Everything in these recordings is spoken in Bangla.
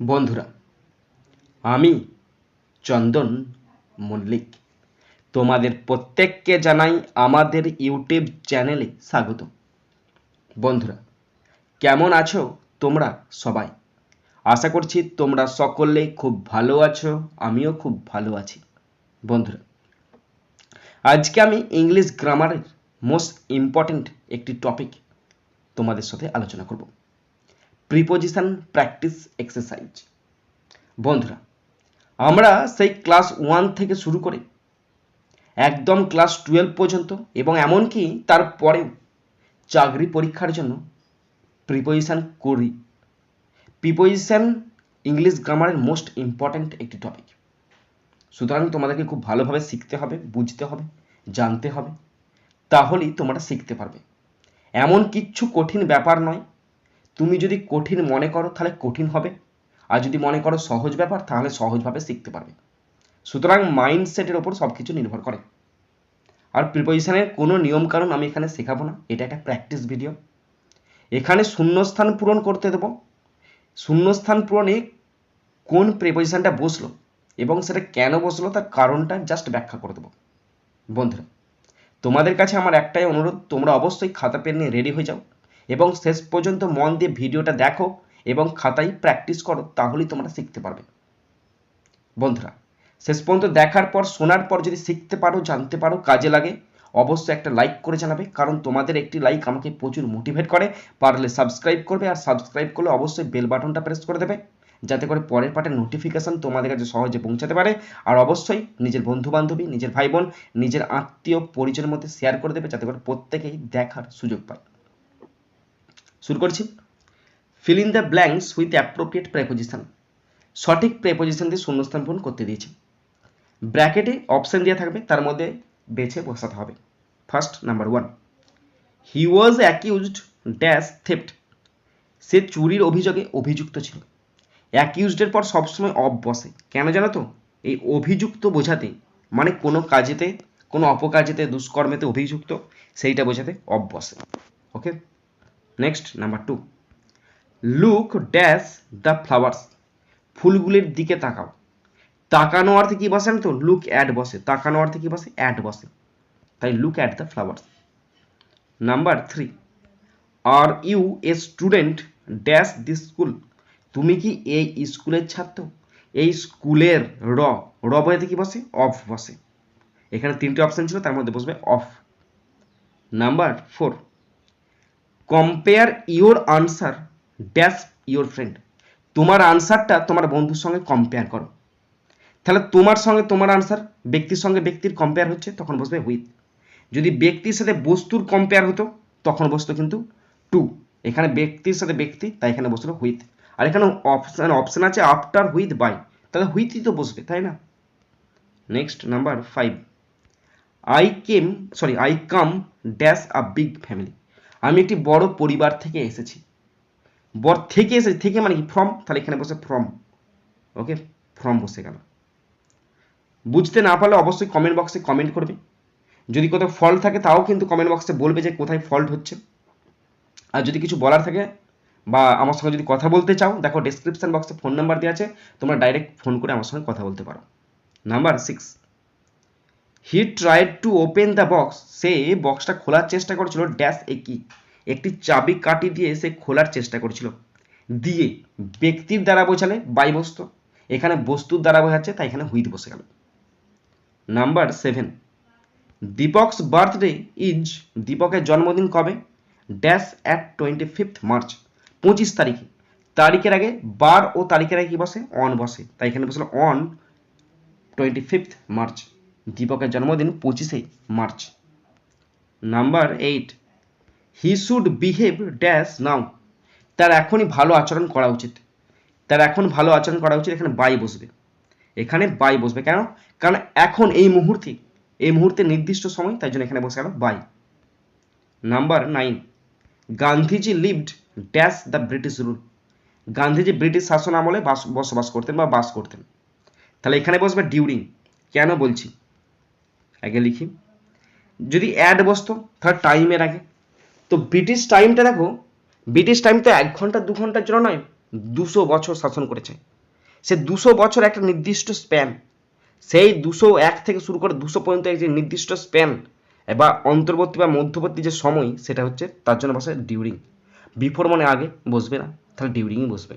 বন্ধুরা, আমি চন্দন মল্লিক। তোমাদের প্রত্যেককে জানাই আমাদের ইউটিউব চ্যানেলে স্বাগত বন্ধুরা, কেমন আছো তোমরা সবাই? আশা করছি তোমরা সকলে খুব ভালো আছো, আমিও খুব ভালো আছি। বন্ধুরা, আজকে আমি ইংলিশ গ্রামারের মোস্ট ইম্পর্ট্যান্ট একটি টপিক তোমাদের সাথে আলোচনা করব। প্রিপোজিশন প্র্যাকটিস এক্সারসাইজ বন্ধুরা, আমরা সেই ক্লাস ওয়ান থেকে শুরু করে একদম ক্লাস টুয়েলভ পর্যন্ত এবং এমনকি তারপরেও চাকরি পরীক্ষার জন্য প্রিপোজিশন করি। প্রিপোজিশন ইংলিশ গ্রামারের মোস্ট ইম্পর্ট্যান্ট একটি টপিক সুতরাং তোমাদেরকে খুব ভালোভাবে শিখতে হবে, বুঝতে হবে, জানতে হবে, তাহলেই তোমরা শিখতে পারবে। এমন কিচ্ছু কঠিন ব্যাপার নয় তুমি যদি কঠিন মনে করো, তাহলে কঠিন হবে। আর যদি মনে করো সহজ ব্যাপার, তাহলে সহজভাবে শিখতে পারবে। সুতরাং মাইন্ডসেটের ওপর সব কিছু নির্ভর করে। আর প্রিপোজিশনের কোনো নিয়মকানুন আমি এখানে শেখাবো না। এটা একটা প্র্যাকটিস ভিডিও এখানে শূন্যস্থান পূরণ করতে দেবো। শূন্যস্থান পূরণে কোন প্রিপোজিশনটা বসল এবং সেটা কেন বসল, তার কারণটা জাস্ট ব্যাখ্যা করে দেবো। বন্ধুরা, তোমাদের কাছে আমার একটাই অনুরোধ, তোমরা অবশ্যই খাতা, পেন নিয়ে রেডি হয়ে যাও। এবং শেষ পর্যন্ত মন দিয়ে ভিডিওটা দেখো এবং খাতায় প্র্যাকটিস করো, তাহলেই তোমরা শিখতে পারবে। বন্ধুরা, শেষ পর্যন্ত দেখার পর, শোনার পর যদি শিখতে পারো, জানতে পারো, কাজে লাগে, অবশ্যই একটা লাইক করে জানাবে, কারণ তোমাদের একটি লাইক আমাকে প্রচুর মোটিভেট করে। পারলে সাবস্ক্রাইব করবে আর সাবস্ক্রাইব করলে অবশ্যই বেল বাটনটা প্রেস করে দেবে, যাতে করে পরের পার্টের নোটিফিকেশান তোমাদের কাছে সহজে পৌঁছাতে পারে। আর অবশ্যই নিজের বন্ধু বান্ধবী নিজের ভাই বোন নিজের আত্মীয় পরিচয়ের মধ্যে শেয়ার করে দেবে, যাতে করে প্রত্যেকেই দেখার সুযোগ পায়। শুরু করছি। Fill in the blanks with appropriate preposition সঠিক প্রেপোজিশন দিয়ে শূন্যস্থান পূরণ করতে দিয়েছে। ব্র্যাকেটে অপশন দেওয়া থাকবে, তার মধ্যে বেছে বসাতে হবে। First number one he was accused dash theft সে চুরির অভিযোগে অভিযুক্ত ছিল। অ্যাকিউজডের পর সবসময় অফ বসে। কেন জানো তো? এই অভিযুক্ত বোঝাতে মানে কোনো কাজেতে, কোনো অপকাজেতে, দুষ্কর্মেতে অভিযুক্ত, সেইটা বোঝাতে অফ বসে। Okay next number two look dash the flowers ফুলগুলির দিকে তাকাও। তাকানো অর্থে কি বসে না তো? লুক অ্যাড বসে। তাকানো অর্থে কি বসে? অ্যাড বসে। তাই look at the flowers number three are you a student dash this school তুমি কি এই স্কুলের ছাত্র? এই স্কুলের র। র বয়েতে কি বসে? অফ বসে। এখানে তিনটে অপশন ছিল, তার মধ্যে বসবে of number four compare your answer dash your friend তোমার আনসারটা তোমার বন্ধুর সঙ্গে কম্পেয়ার করো। তাহলে তোমার সঙ্গে তোমার আনসার ব্যক্তির সঙ্গে ব্যক্তির কম্পেয়ার হচ্ছে, তখন বসবে উইথ যদি ব্যক্তির সাথে বস্তুর কম্পেয়ার হতো, তখন বসতো কিন্তু টু এখানে ব্যক্তির সাথে ব্যক্তি, তাই এখানে বসল হুইথ আর এখানে অপশান অপশান আছে আফটার হুইথ বাই তাহলে হুইথই তো বসবে, তাই না? Next number five I came sorry I come dash a big family আমি একটি বড় পরিবার থেকে এসেছি। বর থেকে এসেছি থেকে মানে কি ফ্রম তাহলে এখানে বসে ফ্রম ওকে ফ্রম বসে গেল। বুঝতে না পারলে অবশ্যই কমেন্ট বক্সে কমেন্ট করবে। যদি কোথাও ফল্ট থাকে, তাও কিন্তু কমেন্ট বক্সে বলবে যে কোথায় ফল্ট হচ্ছে। আর যদি কিছু বলার থাকে, বা আমার সঙ্গে যদি কথা বলতে চাও, দেখো ডেসক্রিপশন বক্সে ফোন নাম্বার দেওয়া আছে, তোমরা ডাইরেক্ট ফোন করে আমার সঙ্গে কথা বলতে পারো। Number six he tried to open the box সে বক্সটা খোলার চেষ্টা করেছিল ড্যাশ এ কি? একটি চাবি কাটি দিয়ে সে খোলার চেষ্টা করেছিল। দিয়ে ব্যক্তির দ্বারা বোঝালে বাই বস্তু। এখানে বস্তুর দ্বারা বোঝাচ্ছে, তাই এখানে হুইথ বসে গেল। Number seven Deepak's birthday is দীপকের জন্মদিন কবে? Dash at twenty fifth March পঁচিশ তারিখে। তারিখের আগে বার ও তারিখের আগে কি বসে? অন বসে। তাই এখানে বসল অন টোয়েন্টি ফিফথ মার্চ দীপকের জন্মদিন পঁচিশে March. Number eight he should behave dash now তার এখনই ভালো আচরণ করা উচিত। তার এখন ভালো আচরণ করা উচিত, এখানে বাই বসবে। এখানে বাই বসবে, কেন? কারণ এখন এই মুহূর্তে এই মুহূর্তে নির্দিষ্ট সময়, তাই জন্য এখানে বসে গেল by number nine Gandhiji lived dash the British rule Gandhiji British শাসন আমলে বাস, বসবাস করতেন বা বাস করতেন। তাহলে এখানে বসবে ডিউরিং কেন বলছি? আগে লিখি। যদি অ্যাড বসতো, তাহলে টাইমের আগে। তো ব্রিটিশ টাইমটা দেখো ব্রিটিশ টাইম তো এক ঘণ্টা, দু ঘণ্টার জন্য নয়, দুশো বছর শাসন করেছে। সে দুশো বছর একটা নির্দিষ্ট স্প্যান সেই দুশো এক থেকে শুরু করে দুশো পর্যন্ত যে নির্দিষ্ট স্প্যান বা অন্তর্বর্তী বা মধ্যবর্তী যে সময়, সেটা হচ্ছে তার জন্য বসে ডিউরিং বিফোর মানে আগে, বসবে না, তাহলে ডিউরিংই বসবে।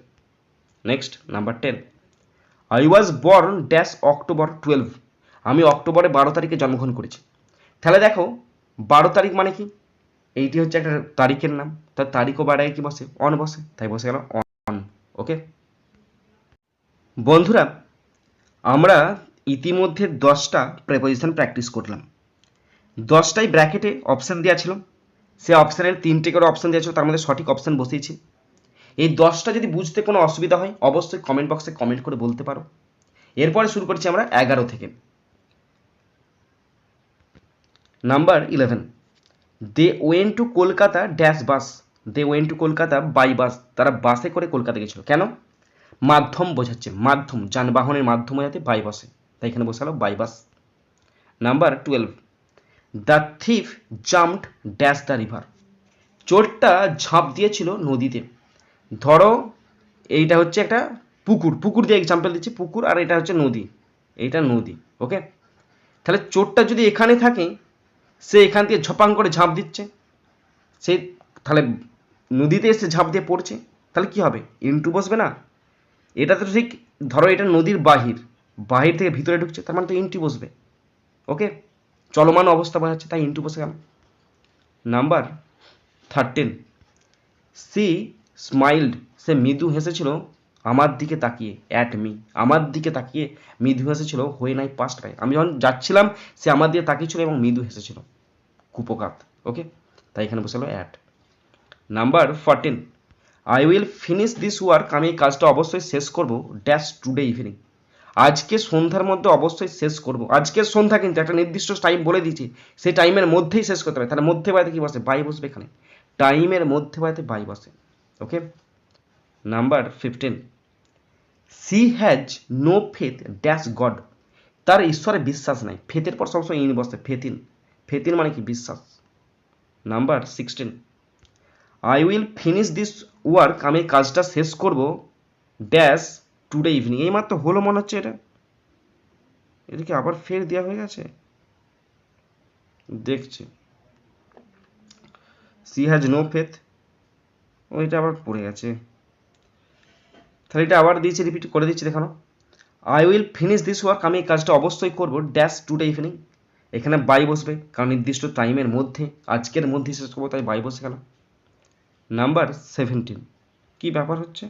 Next number ten I was born dash October twelve আমি অক্টোবরে বারো তারিখে জন্মগ্রহণ করেছি। তাহলে দেখো, বারো তারিখ মানে কি? এইটি হচ্ছে একটা তারিখের নাম। তার তারিখও বাড়ায় কি বসে? অন বসে। তাই বসে গেল অন ওকে বন্ধুরা, আমরা ইতিমধ্যে দশটা প্রেপোজিশন প্র্যাকটিস করলাম। দশটাই ব্র্যাকেটে অপশান দেওয়া ছিল। সে অপশানের তিনটে করে অপশান দেওয়া ছিল, তার মধ্যে সঠিক অপশান বসিয়েছি। এই দশটা যদি বুঝতে কোনো অসুবিধা হয়, অবশ্যই কমেন্ট বক্সে কমেন্ট করে বলতে পারো। এরপরে শুরু করছি আমরা এগারো থেকে। Number eleven they went to Kolkata dash bus they went to Kolkata by bus তারা বাসে করে কলকাতা গেছিল। কেন? মাধ্যম বোঝাচ্ছে। মাধ্যম, যানবাহনের মাধ্যম বোঝাতে বাই বাসে তাই এখানে বসালো by bus number twelve the thief jumped dash the river চোরটা ঝাঁপ দিয়েছিল নদীতে। ধরো, এইটা হচ্ছে একটা পুকুর। পুকুর দিয়ে এক্সাম্পল দিচ্ছি। পুকুর আর এটা হচ্ছে নদী। এইটা নদী ওকে তাহলে চোরটা যদি এখানে থাকে সে এখান থেকে ঝপাং করে ঝাঁপ দিচ্ছে। সে তাহলে নদীতে এসে ঝাঁপ দিয়ে পড়ছে। তাহলে কি হবে? ইন্টু বসবে না? এটা তো ঠিক, ধরো এটা নদীর বাহির। বাহির থেকে ভিতরে ঢুকছে, তার মানে তো ইন্টু বসবে। ওকে? চলমান অবস্থা বোঝাচ্ছে তাই ইন্টু বসে গেল নাম্বার থার্টিন সি স্মাইল্ড, সে মৃদু হেসেছিল আমার দিকে তাকিয়ে অ্যাট মি আমার দিকে তাকিয়ে মৃদু হেসেছিল হয়ে নাই পাস্ট পাই আমি যখন যাচ্ছিলাম, সে আমার দিকে তাকিয়েছিল এবং মৃদু হেসেছিল। কুপকাত ওকে তাই এখানে বসে at number fourteen I will finish this work আমি এই কাজটা অবশ্যই শেষ করব ড্যাশ টুডে ইভিনিং আজকে সন্ধ্যার মধ্যে অবশ্যই শেষ করব। আজকের সন্ধ্যা কিন্তু একটা নির্দিষ্ট টাইম বলে দিয়েছি সেই টাইমের মধ্যেই শেষ করতে হবে। তাহলে মধ্যে বাড়িতে কি বসে? বাই বসবে এখানে। টাইমের মধ্যে বাড়িতে বাই বসে okay number fifteen she has no faith dash God. তার ঈশ্বরে বিশ্বাস নাই। ফেথের পর সবসময় ইন বসে, ফেথিন। ফেথিন মানে কি? বিশ্বাস। Number sixteen. I will finish this work আমি কাজটা শেষ করব, ড্যাশ, টুডে ইভিনিং। এই মাত্র হলো মনে হচ্ছে এটা। এটা কি আবার ফের দেওয়া হয়ে গেছে। দেখছি। She has no faith. ওইটা আবার পড়ে গেছে। তাহলে এটা আবার দিয়েছি রিপিট করে দিচ্ছি, দেখানো। I will finish this work আমি এই কাজটা অবশ্যই করব ড্যাশ টুডে ইভিনিং এখানে বাই বসবে, কারণ নির্দিষ্ট টাইমের মধ্যে, আজকের মধ্যে শেষ করব, তাই বাই বসে গেল নাম্বার সেভেন্টিন কি ব্যাপার হচ্ছে?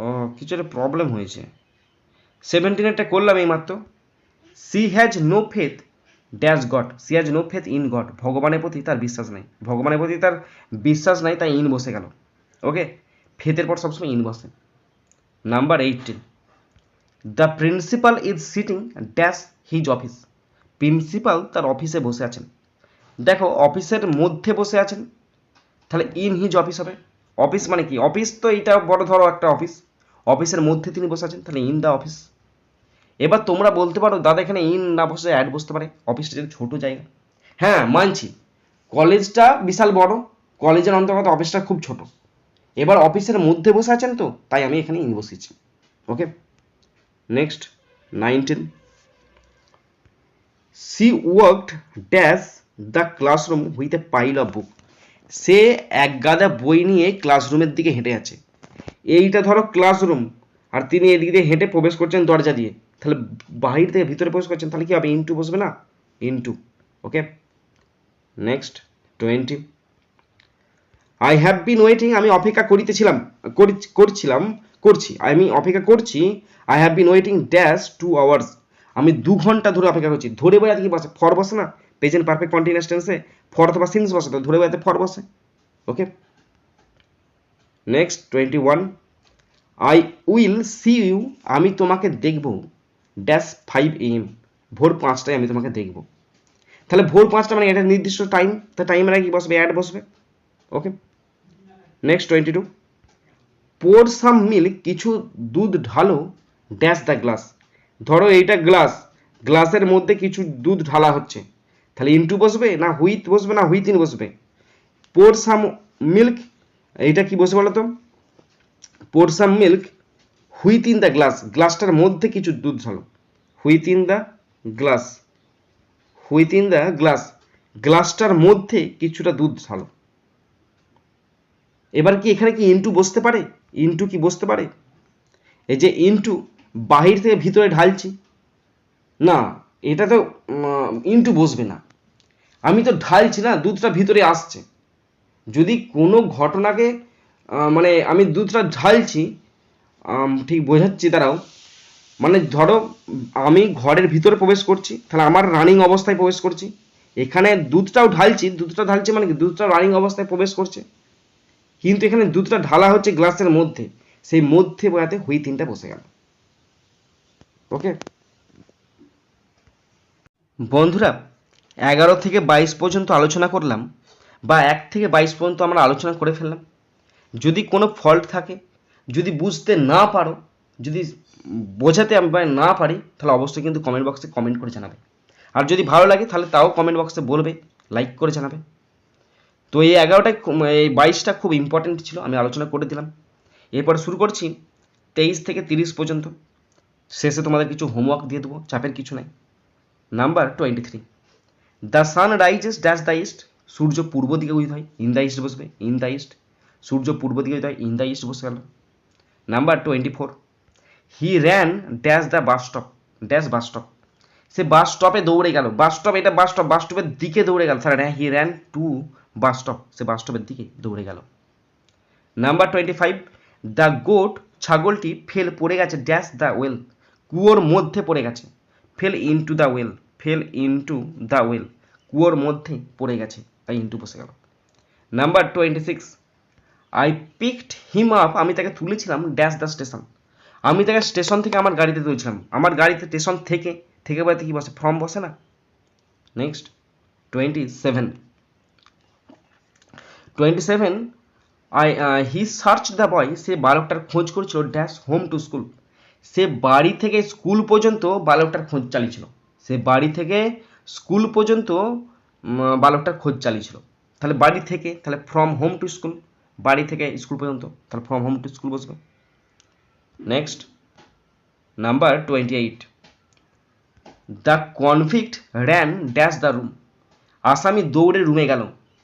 ও, কিছু একটা প্রবলেম হয়েছে। সেভেন্টিনেরটা করলাম এই মাত্র she has no faith dash God she has no faith in God ভগবানের প্রতি তার বিশ্বাস নাই। ভগবানের প্রতি তার বিশ্বাস নাই, তাই ইন বসে গেল। ওকে ফেথের পর সবসময় ইন বসে। Number eighteen the principal is sitting dash his office principal তার অফিসে বসে আছেন। দেখো অফিসের মধ্যে বসে আছেন, তাহলে ইন হিজ অফিস হবে। অফিস মানে কি? অফিস তো এইটা বড় ধরো একটা অফিস অফিসের মধ্যে তিনি বসে আছেন, তাহলে ইন দ্য অফিস এবার তোমরা বলতে পারো, দাদা এখানে ইন না বসে অ্যাড বসতে পারে। অফিসটা যদি ছোটো জায়গা। হ্যাঁ মানছি। কলেজটা বিশাল বড়। কলেজের অন্তর্গত অফিসটা খুব ছোট। এবার অফিসের মধ্যে বসে আছেন তো, তাই আমি এখানে ইন বসেছি। Okay? Next nineteen she worked dash the classroom with a pile of book সে এক গাদা বই নিয়ে ক্লাসরুমের দিকে হেঁটে আছে। এইটা ধরো ক্লাসরুম আর তিনি এদিক দিয়ে হেঁটে প্রবেশ করছেন দরজা দিয়ে। তাহলে বাহির থেকে ভিতরে প্রবেশ করছেন, তাহলে কি হবে? ইনটু বসবে না? Into okay? Next twenty I have been waiting আমি অপেক্ষা করিতেছিলাম, করি- করছিলাম, করছি। আমি অপেক্ষা করছি I have been waiting dash two hours আমি দু ঘণ্টা ধরে অপেক্ষা করছি। ধরে বেড়াতে কি বসে? ফর বসে না। প্রেজেন্ট পারফেক্ট কন্টিনিউয়াস টেন্সে ফর অথবা সিন্স বসে তো ধরে বেড়াতে ফর বসে। Okay next twenty one I will see you আমি তোমাকে দেখব। ড্যাশ ফাইভ এম ভোর পাঁচটায় আমি তোমাকে দেখব। তাহলে ভোর পাঁচটা মানে এটা নির্দিষ্ট টাইম তা টাইমের আগে কি বসবে? অ্যাড বসবে। Okay next twenty two pour some milk কিছু দুধ ঢালো ড্যাশ দ্য গ্লাস ধরো এইটা গ্লাস গ্লাসের মধ্যে কিছু দুধ ঢালা হচ্ছে। তাহলে ইনটু বসবে না হুইথ বসবে না হুইথ ইন বসবে? পোর সাম মিল্ক এইটা কি বসে বলো তো? Pour some milk with in the glass গ্লাসটার মধ্যে কিছু দুধ ঢালো। With in the glass with in the glass গ্লাসটার মধ্যে কিছুটা দুধ ঢালো। এবার কি এখানে কি ইনটু বসতে পারে? ইনটু কি বসতে পারে? এই যে ইনটু বাহির থেকে ভিতরে ঢালছি। না, এটা তো ইনটু বসবে না। আমি তো ঢালছি না, দুধটা ভিতরে আসছে। যদি কোনো ঘটনাকে মানে আমি দুধটা ঢালছি ঠিক বোঝাচ্ছি তারাও মানে ধরো, আমি ঘরের ভিতরে প্রবেশ করছি, তাহলে আমার রানিং অবস্থায় প্রবেশ করছি। এখানে দুধটাও ঢালছি, দুধটা ঢালছি মানে কি? দুধটা রানিং অবস্থায় প্রবেশ করছে। কিন্তু এখানে দুধটা ঢালা হচ্ছে গ্লাসের মধ্যে। সেই মধ্যে বয়াতে হুই তিনটা বসে গেল। ওকে? বন্ধুরা, এগারো থেকে বাইশ পর্যন্ত আলোচনা করলাম, বা এক থেকে বাইশ পর্যন্ত আমরা আলোচনা করে ফেললাম। যদি কোনো ফল্ট থাকে, যদি বুঝতে না পারো, যদি বোঝাতে আমি না পারি, তাহলে অবশ্যই কিন্তু কমেন্ট বক্সে কমেন্ট করে জানাবে। আর যদি ভালো লাগে, তাহলে তাও কমেন্ট বক্সে বলবে লাইক করে জানাবে। তো এই এগারোটা এই বাইশটা খুব ইম্পর্টেন্ট ছিল, আমি আলোচনা করে দিলাম। এরপর শুরু করছি তেইশ থেকে তিরিশ পর্যন্ত। শেষে তোমাদের কিছু হোমওয়ার্ক দিয়ে দেবো, চাপের কিছু নাই। Number twenty three the sun rises dash the east সূর্য পূর্ব দিকে উদিত হয় ইন দ্য ইস্ট বসবে ইন দ্য ইস্ট সূর্য পূর্ব দিকে উদিত হয় ইন দ্য ইস্ট বসে গেল। Number twenty four he ran dash the bus stop dash bus stop say bus স্টপে দৌড়ে গেল। বাস স্টপ এটা বাস স্টপ বাস স্টপের দিকে দৌড়ে গেল। স্যার হ্যাঁ he ran to bus stop, say bus স্টপের দিকে দৌড়ে গেল। Number twenty five the goat ছাগলটি ফেল পড়ে গেছে ড্যাশ দ্য ওয়েল কুয়োর মধ্যে পড়ে গেছে। Fell into the well fell into the well কুয়োর মধ্যে পড়ে গেছে তাই ইনটু বসে গেল। Number twenty six I picked him up আমি তাকে তুলেছিলাম ড্যাশ দ্য স্টেশন আমি তাকে স্টেশন থেকে আমার গাড়িতে তুলেছিলাম। আমার গাড়িতে স্টেশন থেকে থেকে বাড়িতে কি বসে? ফর্ম বসে না? Next twenty seven twenty seven I he search the boy সে বালকটার খোঁজ করছিল ড্যাশ হোম টু স্কুল সে বাড়ি থেকে স্কুল পর্যন্ত বালকটার খোঁজ চালিয়েছিল। সে বাড়ি থেকে স্কুল পর্যন্ত বালকটার খোঁজ চালিয়েছিল। তাহলে বাড়ি থেকে, তাহলে ফ্রম হোম টু স্কুল বাড়ি থেকে স্কুল পর্যন্ত, তাহলে ফ্রম হোম টু স্কুল বসবে। Next number twenty eight the convict ran dash the room আসামি দৌড়ে রুমে গেল।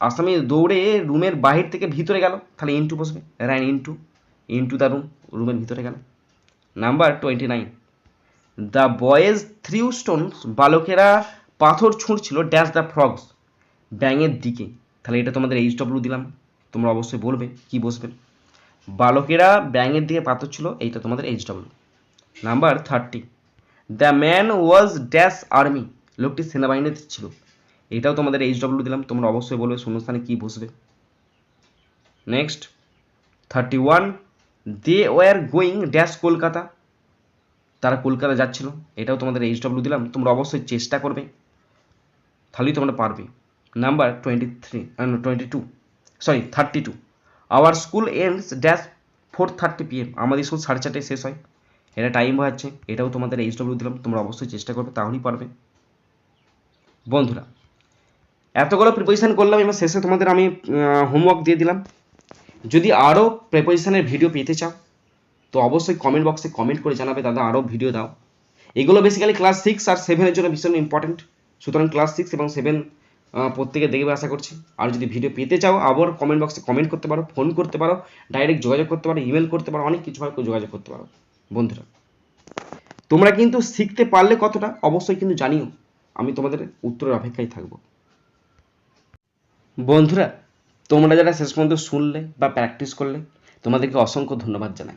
আসামি দৌড়ে রুমের বাহির থেকে ভিতরে গেল। তাহলে ইনটু বসবে। Ran into into the room রুমের ভিতরে গেল। Number twenty nine the boys threw stones বালকেরা পাথর ছুঁড়ছিল ড্যাশ দ্য ফ্রগস ব্যাঙের দিকে। তাহলে এটা তোমাদের এইচ ডব্লিউ দিলাম। তোমরা অবশ্যই বলবে, কি বসবে। বালকেরা ব্যাঙের দিকে পাথর ছিল, এইটা তোমাদের H W number thirty the man was dash army লোকটি সেনাবাহিনীতে ছিল। এটাও তোমাদের এইচ ডব্লিউ দিলাম, তোমরা অবশ্যই বলবে শূন্যস্থানে কি বসবে। Next thirty one they were going dash Kolkata. তারা কলকাতা যাচ্ছিল, এটাও তোমাদের এইচ ডব্লিউ দিলাম, তোমরা অবশ্যই চেষ্টা করবে, তাহলেই তোমরা পারবে। Number twenty three twenty two sorry thirty two our school ends dash four thirty PM আমাদের স্কুল সাড়ে চারটায় শেষ হয়, এটা টাইম হচ্ছে এটাও তোমাদের এইচ ডব্লিউ দিলাম, তোমরা অবশ্যই চেষ্টা করবে, তাহলেই পারবে। বন্ধুরা এতগুলো প্রিপারেশান করলাম, এবার শেষে তোমাদের আমি হোমওয়ার্ক দিয়ে দিলাম। যদি আরও প্রিপারেশানের ভিডিও পেতে চাও, তো অবশ্যই কমেন্ট বক্সে কমেন্ট করে জানাবে, দাদা আরও ভিডিও দাও। এগুলো বেসিক্যালি ক্লাস সিক্স আর সেভেনের জন্য ভীষণ ইম্পর্টেন্ট সুতরাং ক্লাস সিক্স এবং সেভেন প্রত্যেকে দেখবে আশা করছি। আর যদি ভিডিও পেতে চাও, আবার কমেন্ট বক্সে কমেন্ট করতে পারো ফোন করতে পারো ডাইরেক্ট যোগাযোগ করতে পারো ইমেল করতে পারো, অনেক কিছু কিছুভাবে যোগাযোগ করতে পারো। বন্ধুরা, তোমরা কিন্তু শিখতে পারলে কতটা, অবশ্যই কিন্তু জানিও। আমি তোমাদের উত্তরের অপেক্ষায় থাকব। বন্ধুরা, তোমরা যারা শেষ পর্যন্ত শুনলে বা প্র্যাকটিস করলে, তোমাদেরকে অসংখ্য ধন্যবাদ জানাই।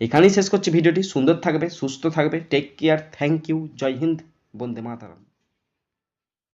এখানেই শেষ করছি ভিডিওটি। সুন্দর থাকবে, সুস্থ থাকবে। Take care thank you Jai Hind, Vande Mataram.